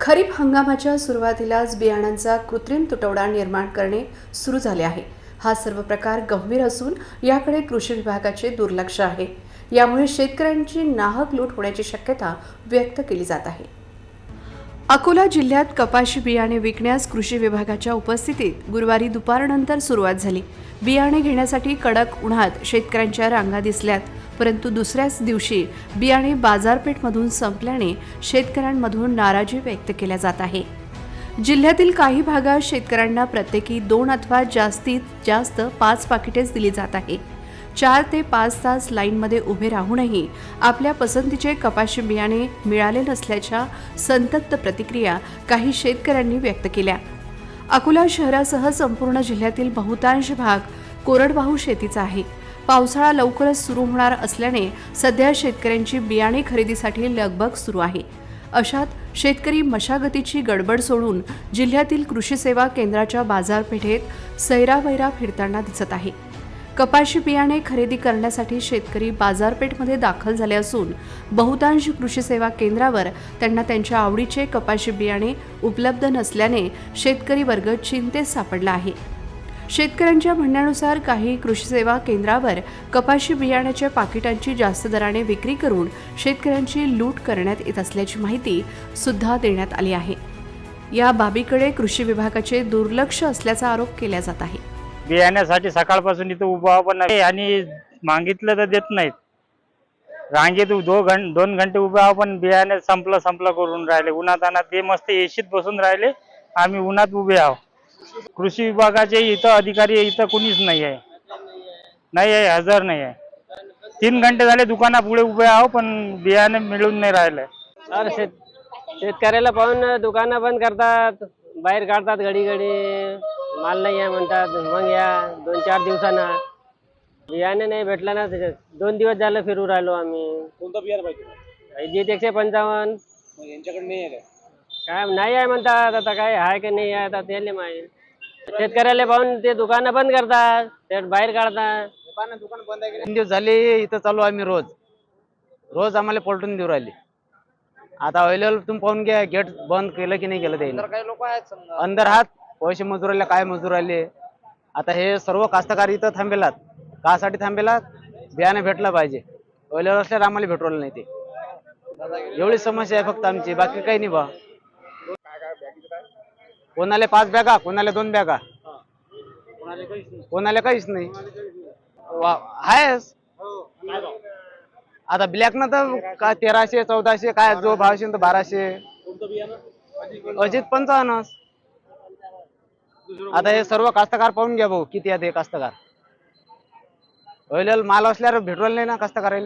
खरीप हंगामाच्या सुरुवातीलाच बियाणांचा कृत्रिम तुटवडा निर्माण करणे सुरू झाले आहे. हा सर्व प्रकार गंभीर असून याकडे कृषी विभागाचे दुर्लक्ष आहे. यामुळे शेतकऱ्यांची नाहक लूट होण्याची शक्यता व्यक्त केली जात आहे. अकोला जिल्ह्यात कपाशी बियाणे विकण्यास कृषी विभागाच्या उपस्थितीत गुरुवारी दुपारनंतर सुरुवात झाली. बियाणे घेण्यासाठी कडक उन्हात शेतकऱ्यांच्या रांगा दिसल्यात परंतु दुसऱ्याच दिवशी बियाणे बाजारपेठमधून संपल्याने शेतकऱ्यांमधून नाराजी व्यक्त केल्या जात आहे. जिल्ह्यातील काही भागात शेतकऱ्यांना प्रत्येकी दोन अथवा जास्तीत जास्त पाच पाकिटेच दिली जात आहे. चार ते पाच तास लाईनमध्ये उभे राहूनही आपल्या पसंतीचे कपाशी बियाणे मिळाले नसल्याच्या संतप्त प्रतिक्रिया काही शेतकऱ्यांनी व्यक्त केल्या. अकोला शहरासह संपूर्ण जिल्ह्यातील बहुतांश भाग कोरडवाहू शेतीचा आहे. पावसाळा लवकरच सुरू होणार असल्याने सध्या शेतकऱ्यांची बियाणे खरेदीसाठी लगबग सुरू आहे. अशात शेतकरी मशागतीची गडबड सोडून जिल्ह्यातील कृषी सेवा केंद्राच्या बाजारपेठेत सैरावैरा फिरताना दिसत आहे. कपाशी बियाणे खरेदी करण्यासाठी शेतकरी बाजारपेठमध्ये दाखल झाले असून बहुतांश कृषी सेवा केंद्रावर त्यांना त्यांच्या आवडीचे कपाशी बियाणे उपलब्ध नसल्याने शेतकरी वर्ग चिंतेत सापडला आहे. शेतकऱ्यांच्या म्हणण्यानुसार काही कृषी सेवा केंद्रावर कपाशी बियाण्याच्या पाकिटांची जास्त दराने विक्री करून शेतकऱ्यांची लूट करण्यात येत असल्याची माहिती सुद्धा देण्यात आली आहे. या बाबीकडे कृषी विभागाचे दुर्लक्ष असल्याचा आरोप केला जात आहे. बियाण्यासाठी सकाळपासून इथं उभा पण नाही. आणि मागितलं तर देत नाहीत. रांगेत दो घं दोन घंटे उभे आहो पण बियाणे संपलं संपलं करून राहिले. उन्हात आणत ते मस्त एशीत बसून राहिले. आम्ही उन्हात उभे आहो. कृषी विभागाचे इथं अधिकारी इथं कुणीच नाही आहे. नाही आहे हजर नाही आहे. तीन घंटे झाले दुकानापुढे उभे आहो पण बियाणे मिळून नाही राहिले. अरे शेत शेतकऱ्याला पाहून दुकानं बंद करतात बाहेर काढतात घडी घडी. माल नाही आहे म्हणतात मग या दोन चार दिवसानं. बियाणे नाही भेटला ना त्याच्यात दोन दिवस झालं फिरू राहिलो आम्ही. कोणतं बियाणं पाहिजे? जीत एकशे पंचावन्न. मग यांच्याकडे नाही आहे काय? काय नाही आहे म्हणतात आता काय आहे की नाही आहे आता त्याले माहीत. शेतकऱ्याला पाहून ते दुकानं बंद करतात ते बाहेर काढतात. दुकान बंद आहे तीन दिवस झाले इथं चालू आम्ही रोज. रोज आम्हाला पलटून देऊ राहिले. आता अवेलेबल तुम्ही पाहून घ्या गेट बंद केलं की नाही केलं त्याने काही लोक आहेत समजा. अंदर हात पैसे मजूर आले काय मजूर आले? आता हे सर्व कास्तकार इथं थांबेलात. कासाठी थांबेलात? बियाणं भेटलं पाहिजे. ओल्यावर असल्यावर आम्हाला भेटवलं नाही ते. एवढी समस्या आहे फक्त आमची. बाकी काही नाही बा. कोणाला पाच बॅगा कोणाला दोन बॅगा? कोणाला काहीच नाही. वा आहेस आता ब्लॅक न तर का तेराशे चौदाशे काय जो भावशे असेल तर बाराशे. अजित पंचावन्न. आता हे सर्व कास्तकार पाहून घ्या भाऊ किती आहेत हे कास्तकार. अवेलेबल माल असल्यावर भेटवलं नाही ना कास्तकाराले